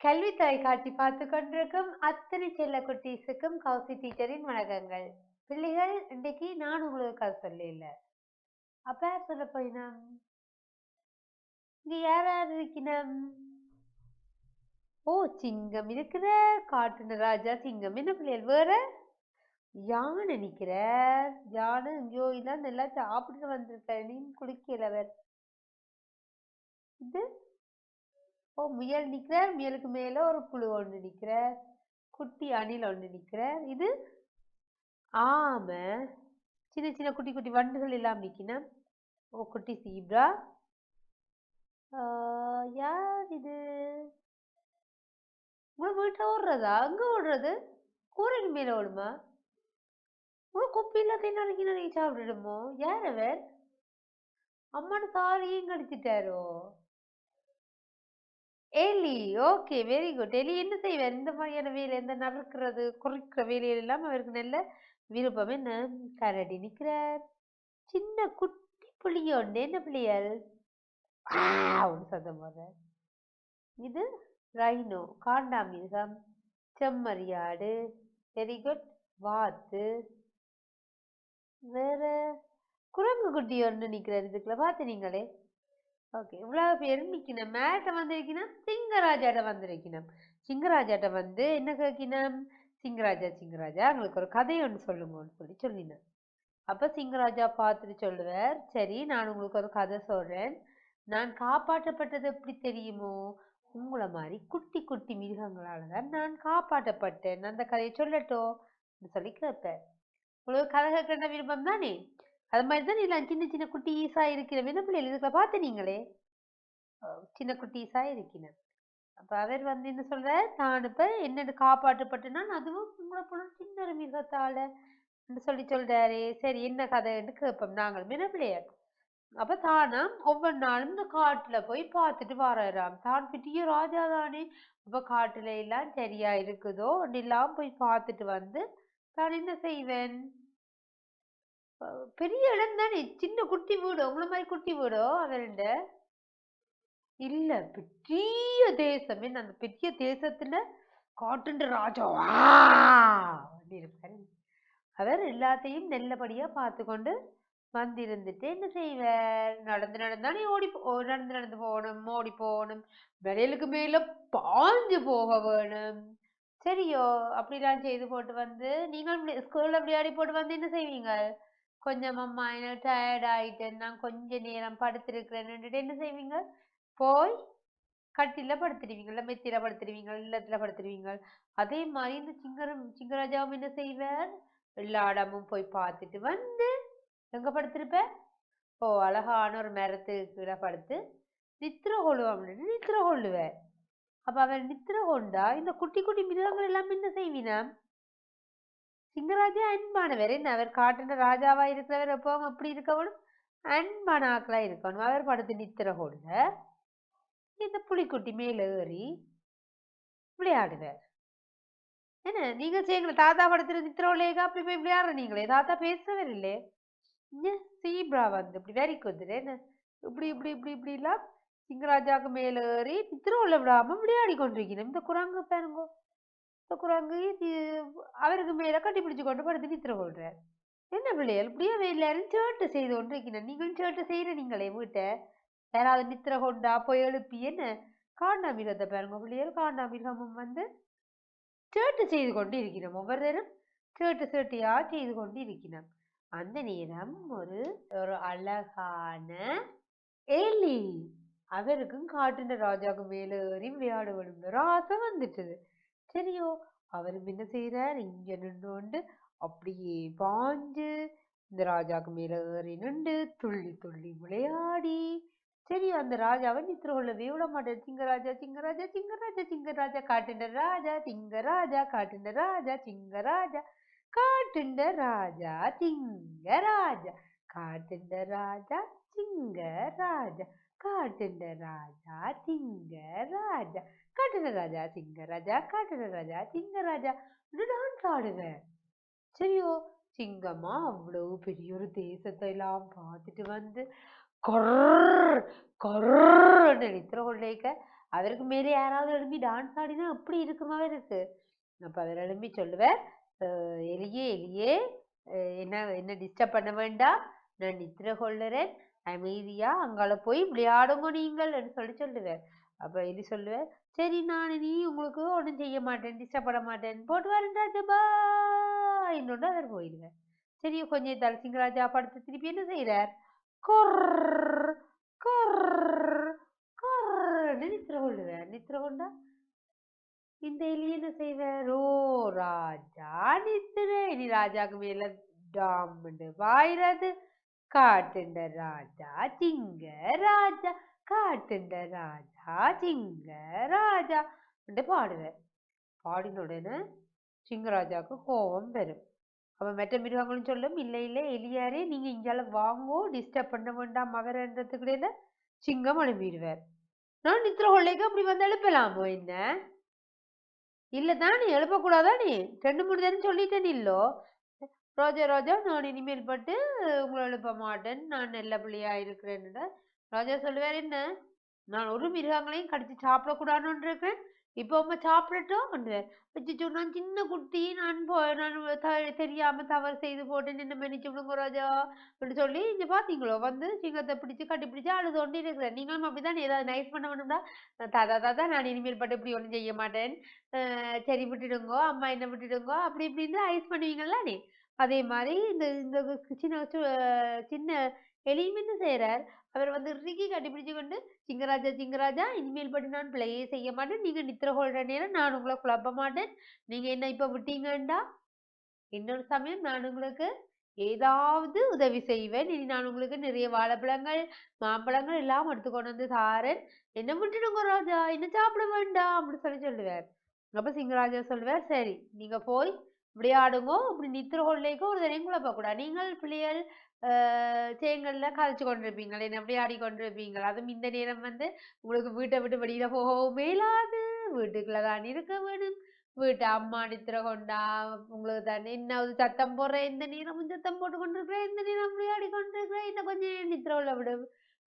கல்வி தொலைக்காட்சி பார்த்து கொண்டிருக்கும் அத்தனை செல்ல குட்டீஸுக்கும் கௌசி டீச்சரின் வணக்கங்கள். பிள்ளைகள் இன்னைக்கு நான் உங்களுக்கு கதை சொல்லல அப்ப சொல்ல போயினம் இங்க யார் யார் இருக்கணும்? ஓ சிங்கம் இருக்கிற காட்டுன ராஜா சிங்கம். என்ன பிள்ளைகள் வேற? யானை நிக்கிற? யானை ஐயோ இதான் நல்லா சாப்பிட்டு வந்திருக்க நீ குளிக்கல வேற இது? ஓ முயல் நிற்கிறார் முயலுக்கு மேலே ஒரு புழு ஒன்று நிற்கிறார் குட்டி அணில் ஒன்று நிற்கிறார் இது ஆமை. சின்ன சின்ன குட்டி குட்டி வண்டுகள் எல்லாம் நிற்கின ஓ குட்டி சீப்ரா? யார் இது? உங்களை வீட்டில் ஓடுறதா? அங்கே ஓடுறது? கூரைக்கு மேலே ஓடுமா? உங்களை குப்பி எல்லாத்தையும் நாளைக்கு நாளைக்கு சாப்பிட்டுடுமோ யார் அவர்? அம்மானு காலையும் கடிச்சிட்டாரோ? எலி ஓகே வெரி குட் எலி என்ன செய்வார்? இந்த மாதிரியான வேலை இந்த நறுக்கிறது குறைக்கிற இல்லாமல் அவருக்கு நல்ல விருப்பம் என்ன? கரடி நிற்கிறார். சின்ன குட்டி புளியோண்டு என்ன புளியல் ஒன்று சத்தம் போத இது ரைனோ காண்டாமிருகம் செம்மறியாடு வெரி குட் வாத்து. வேற குரங்கு குட்டி ஒன்று நிற்கிறார் இதுக்குள்ள. பார்த்து நீங்களே. ஓகே. இவ்வளோ பேர் நிற்கணும் மேட்ட வந்திருக்கணும் சிங்கராஜாட்ட வந்திருக்கணும் சிங்கராஜாட்ட வந்து என்ன கேட்கணும் சிங்கராஜா சிங்கராஜா எங்களுக்கு ஒரு கதை ஒன்று சொல்லுங்கன்னு சொல்லி சொல்லினேன். அப்போ சிங்கராஜா பார்த்துட்டு சொல்லுவார் சரி நான் உங்களுக்கு ஒரு கதை சொல்கிறேன் நான் காப்பாற்றப்பட்டது எப்படி தெரியுமோ? உங்களை மாதிரி குட்டி குட்டி மிருகங்களால் தான் நான் காப்பாற்றப்பட்டேன். அந்த கதையை சொல்லட்டும் சொல்லி கேட்பேன் உங்களுக்கு கதை கேட்கிற விருப்பம் தானே? அது மாதிரி தான் இல்லை சின்ன சின்ன குட்டீஸா இருக்கிற என்ன இதுக்குள்ள பார்த்து நீங்களே. சின்ன குட்டீஸா இருக்கிறேன். அப்போ அவர் வந்து என்ன சொல்கிறார் நான் இப்போ என்னென்னு காப்பாற்றப்பட்டுனா அதுவும் உங்களை போல சின்ன ஒரு சொல்லி சொல்கிறாரு சரி என்ன கதைன்னு கேட்போம். நாங்களும் என்ன அப்போ அப்ப தானாம் ஒவ்வொரு நாளும் இந்த காட்டில் போய் பார்த்துட்டு வராம் தான் பெரிய ராஜா தானே. அப்போ காட்டுல எல்லாம் சரியா இருக்குதோ எல்லாம் போய் பார்த்துட்டு வந்து தான் என்ன செய்வேன்? பெரிய இடம் தானே. சின்ன குட்டி வீடு? உங்களை மாதிரி குட்டி வீடோ? அவருண்ட இல்ல. பெரிய தேசம். என்ன அந்த பெரிய தேசத்துல காட்டுன்ற ராஜா. இருப்பாரு அவர் எல்லாத்தையும் நல்லபடியா பார்த்து கொண்டு வந்திருந்துட்டு என்ன செய்வார்? நடந்து நடந்தானே ஓடி நடந்து நடந்து போகணும். ஓடி போகணும். விலையிலுக்கு மேல பாஞ்சு போக வேணும். சரியோ அப்படிலாம் செய்து போட்டு வந்து நீங்கள் ஸ்கூல்ல விளையாடி போட்டு வந்து என்ன செய்வீங்க கொஞ்சம் அம்மா என்ன டயர்ட் நான் கொஞ்ச நேரம் படுத்திருக்கிறேன்னு என்ன செய்வீங்க? போய் கட்டில படுத்துடுவீங்க இல்லை மெத்தில படுத்துடுவீங்க இல்லத்துல படுத்துடுவீங்க அதே மாதிரி இந்த சிங்கரம் சிங்கராஜாவும் என்ன செய்வார்? எல்லா இடமும் போய் பார்த்துட்டு வந்து எங்க படுத்திருப்ப? ஓ அழகான ஒரு மரத்துக்கு கீழே படுத்து நித்திர கொள்ளுவோம் நித்திர கொள்ளுவேன் அப்ப அவன் நித்திர கொண்டா இந்த குட்டி குட்டி மிருகங்கள் எல்லாம் என்ன செய்வீனா சிங்கராஜா அன்பானவர் என்ன? அவர் காட்டுன ராஜாவா இருக்கிறவர் எப்பவும் அப்படி இருக்கவனும் அன்பான ஆக்களா இருக்கணும். அவர் படுத்து நித்திர கொள்ள இந்த புலிக்குட்டி மேல ஏறி விளையாடுவார். என்ன? நீங்க செய்யுங்கள. தாத்தா படத்துல நித்திரோலேகா அப்படி போய் விளையாடுற நீங்களே. தாத்தா பேசவர் இல்லே. சீப்ரா வந்து இப்படி வெறி வந்துடு என்ன? இப்படி இப்படி இப்படி இப்படி எல்லாம் சிங்கராஜாவுக்கு மேல ஏறி நித்திரோல விடாம விளையாடி கொண்டிருக்கணும் இந்த குரங்கு பாருங்க. குரங்கு அவருக்கு மேல கட்டி பிடிச்சு கொண்டு படுத்து நித்திர கொள்றார் என்ன பிள்ளைகள் இப்படியே எல்லாரும் சேட்டு செய்து கொண்டிருக்கணும் நீங்களும் சேட்டு செய்யற நீங்களே வீட்டை யாராவது நித்திர கொண்டா போய் எழுப்பி என்ன? காண்டாமிருகத்தை பாருங்க பிள்ளைகள் காண்டாமிருகமும் வந்து சேட்டு செய்து கொண்டு இருக்கிறோம் ஒவ்வொரு நேரம் சேட்டு சேட்டியா செய்து கொண்டு இருக்கிறோம் அந்த நேரம் ஒரு ஒரு அழகான எலி அவருக்கும் காட்டுன ராஜாவுக்கு மேல ஏறி விளையாட வேணும் ஆசை சரியோ அவரும் என்ன செய்யறார் இங்க நின்று அப்படியே பாஞ்சு இந்த ராஜாவுக்கு மேல ஏறி நின்று துள்ளி துள்ளி விளையாடி. சரி அந்த ராஜாவை நித்திர கொள்ளவே விட மாட்டேன் சிங்கராஜா சிங்கராஜா சிங்கராஜா சிங்கராஜா காட்டுண்ட ராஜா சிங்கராஜா காட்டுண்ட ராஜா சிங்கராஜா காட்டுண்ட ராஜா சிங்கராஜா காட்டுண்ட ராஜா சிங்கராஜா காட்டுண்ட ராஜா சிங்கராஜா காட்டுன ராஜா சிங்கராஜா காட்டுற ராஜா சிங்கராஜா டான்ஸ் ஆடுவேன் சரியோ சிங்கமா அவ்வளவு பெரிய ஒரு தேசத்தை எல்லாம் பார்த்துட்டு வந்து கொர்ர் கொர்ன்னு நித்திர கொள்ளைக்க அவருக்கு மேலே யாராவது எழும்பி டான்ஸ் ஆடினா அப்படி இருக்குமா இருக்கு அப்போ அவர் எழும்பி சொல்லுவேன் எலியே எலியே என்ன என்ன டிஸ்டர்ப் பண்ண வேண்டாம். நான் நித்திர கொள்ளுறேன் அமைதியாக அங்கால போய் விளையாடுங்க நீங்கள் சொல்லி சொல்லுவேன் அப்ப எலி சொல்லுவேன் சரி நான் நீ உங்களுக்கு ஒன்றும் செய்ய மாட்டேன் டிஸ்டர்ப் பண்ண மாட்டேன் போட்டு வரேன் ராஜா அவர் போயிடுவேன் சரி கொஞ்சம் தலை சிங்கராஜா படுத்து திருப்பி என்ன செய்கிறார் கொர் கொர் கொர்னு நித்திர கொள்ளுவார். நித்திர கொண்டா இந்த எலி என்ன செய்வார்? ஓ ராஜா நித்திர இனி ராஜாக்கு மேல டாம்னு வாயிறது. காட்டுண்ட ராஜா திங்க ராஜா காட்டுண்ட ராஜா சிங்க ராஜா என்று பாடுவார் பாடின உடனே சிங்கராஜாவுக்கு கோபம் வரும். அப்போ மற்ற மிருகங்களும் சொல்லும் இல்லை இல்லை எலியாரே நீங்க இங்கால வாங்கோ டிஸ்டர்ப் பண்ண வேண்டாம் மகரன்றதுக்குள்ள சிங்கம் அனுப்பிடுவார். நான் நித்திர கொள்ளைக்கு அப்படி வந்து எழுப்பலாமோ என்ன? இல்லை தானே எழுப்பக்கூடாதானே ரெண்டு மூணு தரம் சொல்லிட்டேன் இல்லோ. ரோஜா ரோஜா நான் இனிமேல் பட்டு உங்களை எழுப்ப மாட்டேன். நான் நல்ல பிள்ளையா இருக்கிறேன்னு. ராஜா சொல்லுவார் என்ன? நான் ஒரு மிருகங்களையும் கடிச்சு சாப்பிடக்கூடாதுன்னு இருக்கேன் இப்போ உங்க சாப்பிடட்டும் அச்சோ நான் சின்ன குட்டி நான் போ நான் த- தெரியாம தவறு செய்து போட்டேன். என்ன மன்னிச்சு விடுங்க ராஜா? அப்படின்னு சொல்லி இங்க பாத்தீங்களோ வந்து சிங்கத்தை பிடிச்சு கட்டி பிடிச்சு அழுது கொண்டு இருக்கிறேன். நீங்களும் அப்படிதான் ஏதாவது நைஸ் பண்ண வேணும்டா தாதா தாதா நான் இனிமேல் பட்டு இப்படி ஒன்றும் செய்ய மாட்டேன். சரி விட்டுடுங்கோ. அம்மா என்ன விட்டுடுங்கோ? அப்படி இப்படின்னு ஐஸ் பண்ணுவீங்கல்ல நீ? அதே மாதிரி இந்த இந்த சின்ன சின்ன எலியும் என்ன செய்யறார் அவர் வந்து ரிக்கி கண்டுபிடிச்சு கொண்டு சிங்கராஜா சிங்கராஜா இனிமேல் பட்டு நான் பிள்ளையே செய்ய மாட்டேன். நீங்க நித்திர கொள்ற நேரம் நான் உங்களை குழப்ப மாட்டேன். நீங்க என்ன இப்ப விட்டீங்கண்டா? இன்னொரு சமயம் நான் உங்களுக்கு ஏதாவது உதவி செய்வேன். இனி நான் உங்களுக்கு நிறைய வாழைப்பழங்கள் மாம்பழங்கள் எல்லாம் எடுத்து கொண்டு வந்து தாரேன். என்ன விட்டுடுங்க ராஜா. என்ன சாப்பிட வேண்டாம் அப்படின்னு சொல்லி சொல்லுவார். அப்ப சிங்கராஜா சொல்லுவார் சரி நீங்க போய் விளையாடுங்கோ. இப்படி நித்திர கொள்ளைக்கு ஒரு தரையும் குழப்பக்கூடாது. நீங்கள் பிள்ளைகள் தேங்கல்ல கதைச்சு கொண்டிருப்பீங்களே என்ன விளையாடி கொண்டிருப்பீங்கள் அதுவும் இந்த நேரம் வந்து உங்களுக்கு வீட்டை விட்டு வெளியில போகவும் மேலாது வீட்டுக்குள்ள தான் இருக்க வேணும். வீட்டு அம்மா நித்திர கொண்டா உங்களுக்கு தானே என்ன சத்தம் போடுற எந்த நேரமும் சத்தம் போட்டு கொண்டிருக்கிறேன் எந்த நேரம் விளையாடி கொண்டிருக்கிறேன் இன்னும் கொஞ்சம் நித்திர உள்ள விடு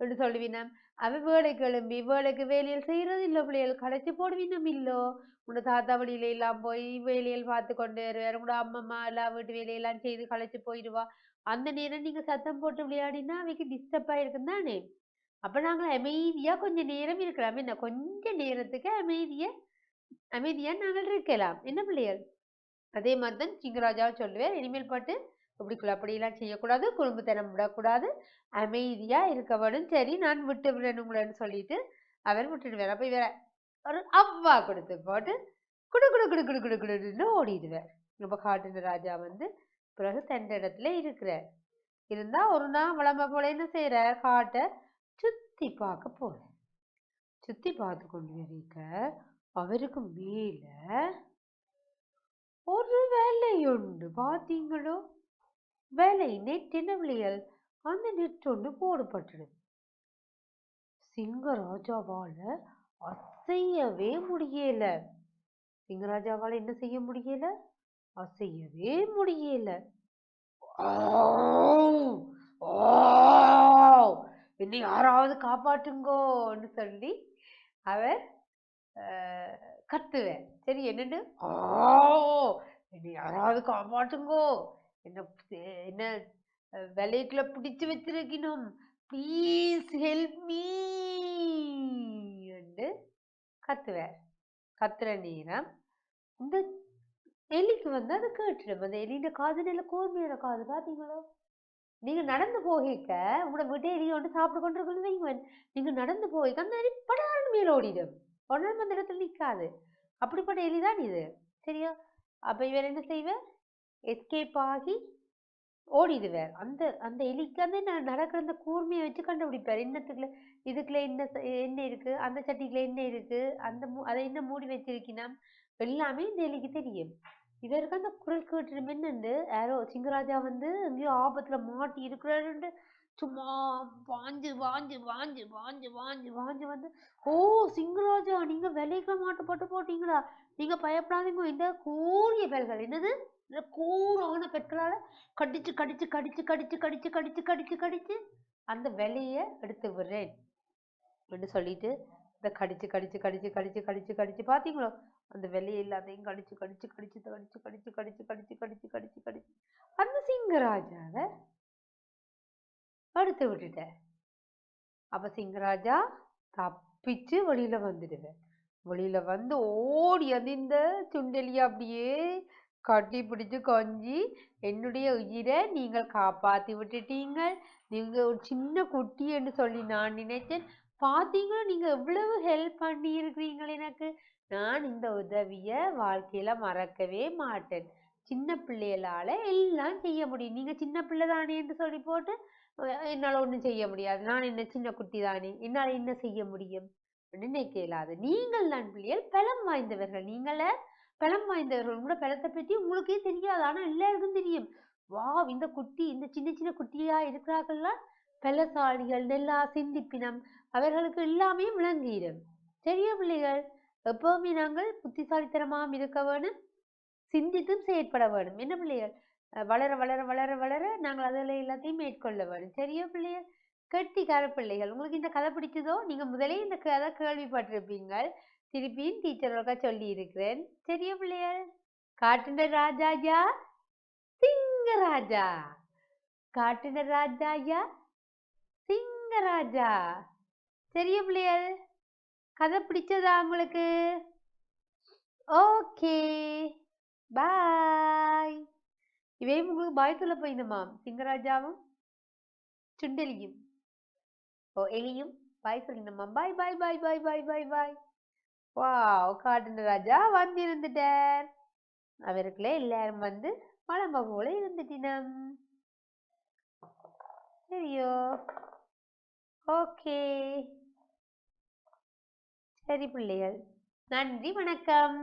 அப்படின்னு சொல்லுவினம். அவன் வேலைக்கு எழும்பி வேலைக்கு வேலையில் செய்யறது இல்லை பிள்ளைகள் கடைச்சி போடுவீனும் இல்லோ உன்னோட தாத்தா வழியில எல்லாம் போய் வேலையில் பார்த்து கொண்டு வருவார் உங்களோட அம்மம்மா எல்லாம் வீட்டு வேலையெல்லாம் செய்து களைச்சி போயிடுவா அந்த நேரம் நீங்க சத்தம் போட்டு விளையாடினா அவைக்கு டிஸ்டர்ப் ஆயிருக்கும் தானே அப்ப நாங்க அமைதியா கொஞ்சம் நேரம் இருக்கலாம் என்ன கொஞ்ச நேரத்துக்கு அமைதியா அமைதியா நாங்கள் இருக்கலாம் என்ன பிள்ளைகள் அதே மாதிரி தான் சிங்கராஜாவை சொல்லுவேன் இனிமேல் பாட்டு இப்படி குழப்படியெல்லாம் செய்யக்கூடாது. குறும்புத்தனம் விடக்கூடாது. அமைதியா இருக்கவனும் சரி நான் விட்டு விடணும் சொல்லிட்டு அவர் விட்டுடுவார் அப்ப இவர ஒரு அவ்வா கொடுத்து போட்டு குடு குடு குடு குடு குடு குடுன்னு ஓடிடுவார். நம்ம காட்டுன ராஜா வந்து பிறகு தண்ட இடத்துல இருக்கிறார். இருந்தா ஒரு நாள் விளம்ப போல என்ன செய்யறார் காட்டை சுத்தி பார்க்க போறார். சுத்தி பார்த்து கொண்டு இருக்க அவருக்கு மேல ஒரு வேலையுண்டு. பார்த்தீங்களோ பாத்தீங்களோ? வேலை நெட் அந்த நெட் ஒன்று போடப்பட்டிருது சிங்கராஜாவால அசையவே முடியல. சிங்கராஜாவால் என்ன செய்ய முடியல? அசையவே முடியல. என்னை யாராவது காப்பாற்றுங்கோன்னு சொல்லி அவர் கத்துவேன் சரி என்னன்னு? என்னை யாராவது காப்பாற்றுங்கோ! என்ன என்ன அஹ், விலைக்குள்ள பிடிச்சு வச்சிருக்கணும். ப்ளீஸ் ஹெல்ப் மீ என்று கத்துவேன் கத்துற நேரம் இந்த எலிக்கு வந்து அது கேட்டுடும். அந்த எலியின் காது நல்ல கோர்மையான காது. பாத்தீங்களோ? நீங்க நடந்து போகிக்க உங்களோட வீட்டை எலியை வந்து சாப்பிட்டு கொண்டிருக்கணும் வைங்க நீங்க நடந்து போகிக்க அந்த எலி படார்னு மேல ஓடிடும். உடனே அந்த இடத்துல நிற்காது அப்படிப்பட்ட எலி தான் இது. சரியா? அப்ப இவர் என்ன செய்வார்? எஸ்கேப் ஆகி ஓடிடுவார். அந்த அந்த எலிக்கு வந்து நடக்கிற அந்த கூர்மையை வச்சு கண்டுபிடிப்பார். என்னத்துக்குள்ள இதுக்குள்ள என்ன ச- என்ன இருக்கு? அந்த சட்டிக்குள்ள என்ன இருக்கு? அந்த மூ- அதை என்ன மூடி வச்சிருக்கினா எல்லாமே இந்த எலிக்கு தெரியும். இதற்கு அந்த குரல் கேட்டுடும் என்னண்டு யாரோ சிங்கராஜா வந்து எங்கேயோ ஆபத்துல மாட்டி இருக்கிறாருன்ட்டு சும்மா வாஞ்சு வாஞ்சு வாஞ்சு வாஞ்சு வாஞ்சு வாஞ்சு வந்து ஓ சிங்கராஜா நீங்க மாட்டு போட்டு போட்டீங்களா? நீங்க பயப்படாதீங்க இந்த கூறிய பெல்கள் என்னது? இந்த கூறான பெற்களால கடிச்சு கடிச்சு கடிச்சு கடிச்சு கடிச்சு கடிச்சு கடிச்சு கடிச்சு அந்த விலையை எடுத்து விடுறேன் அப்படின்னு சொல்லிட்டு இதை கடிச்சு கடிச்சு கடிச்சு கடிச்சு கடிச்சு கடிச்சு பார்த்தீங்களோ அந்த விலையை எல்லாத்தையும் கடிச்சு கடிச்சு கடிச்சு கடிச்சு கடிச்சு கடிச்சு கடிச்சு கடிச்சு கடிச்சு கடிச்சு அந்த சிங்கராஜாவை எடுத்து விட்டுட்டேன் அப்போ சிங்கராஜா தப்பிச்சு வெளியில் வந்துடுவேன் வெளியில் வந்து ஓடி அந்த இந்த சுண்டெலியை அப்படியே கட்டி பிடிச்சு கொஞ்சி என்னுடைய உயிரை நீங்கள் காப்பாத்தி விட்டுட்டீங்க நீங்க ஒரு சின்ன குட்டி என்று சொல்லி நான் நினைச்சேன் பாத்தீங்களா நீங்க எவ்வளவு ஹெல்ப் பண்ணியிருக்கிறீங்கள் எனக்கு? நான் இந்த உதவிய வாழ்க்கையில மறக்கவே மாட்டேன். சின்ன பிள்ளைகளால எல்லாம் செய்ய முடியும். நீங்க சின்ன பிள்ளை தானே என்று சொல்லி போட்டு என்னால் ஒன்றும் செய்ய முடியாது. நான் என்ன சின்ன குட்டி தானே? என்னால் என்ன செய்ய முடியும்? நினைக்க இயலாது நீங்கள் தான் பிள்ளைகள் பலம் வாய்ந்தவர்கள். நீங்கள பலம் வாய்ந்தவர்கள் கூட பலத்தை பற்றி உங்களுக்கே தெரியாது. ஆனா எல்லாருக்கும் தெரியும். வாவ் இந்த குட்டி இந்த சின்ன சின்ன குட்டியா இருக்கிறார்கள்ல பலசாலிகள் நெல்லா சிந்திப்பினம் அவர்களுக்கு எல்லாமே விளங்கிடும் சரியா பிள்ளைகள்? எப்பவுமே நாங்கள் புத்திசாலித்தனமாகவும் இருக்க வேணும் சிந்தித்தும் செயற்பட வேணும் என்ன பிள்ளைகள்? அஹ் வளர வளர வளர வளர நாங்கள் அதில் எல்லாத்தையும் மேற்கொள்ள வேணும் சரியா பிள்ளைகள்? கெட்டிக்கார பிள்ளைகள் உங்களுக்கு இந்த கதை பிடிச்சதோ நீங்க முதலே இந்த கதை கேள்விப்பட்டிருப்பீங்கள். திருப்பியும் டீச்சரோட சொல்லி இருக்கிறேன் சரியா பிள்ளையர் காட்டுன ராஜாயா சிங்கராஜா காட்டுன ராஜாயா சிங்கராஜா சரியா பிள்ளையர் கதை பிடிச்சதா உங்களுக்கு? ஓகே. பாய். இவையும் உங்களுக்கு பாய் சொல்ல போயிருந்தமாம் சிங்கராஜாவும் சுண்டலியும். ஓ எலியும் பாய் சொல்லிருந்தமாம் பாய் பாய் பாய் பாய் பாய் பாய் பாய். வாவ்! காட்டுன ராஜா வந்து இருந்துட்டார் அவருக்குள்ள எல்லாரும் வந்து மலம்ப போல இருந்துட்டினம். சரியோ? ஓகே. சரி பிள்ளைகள். நன்றி வணக்கம்.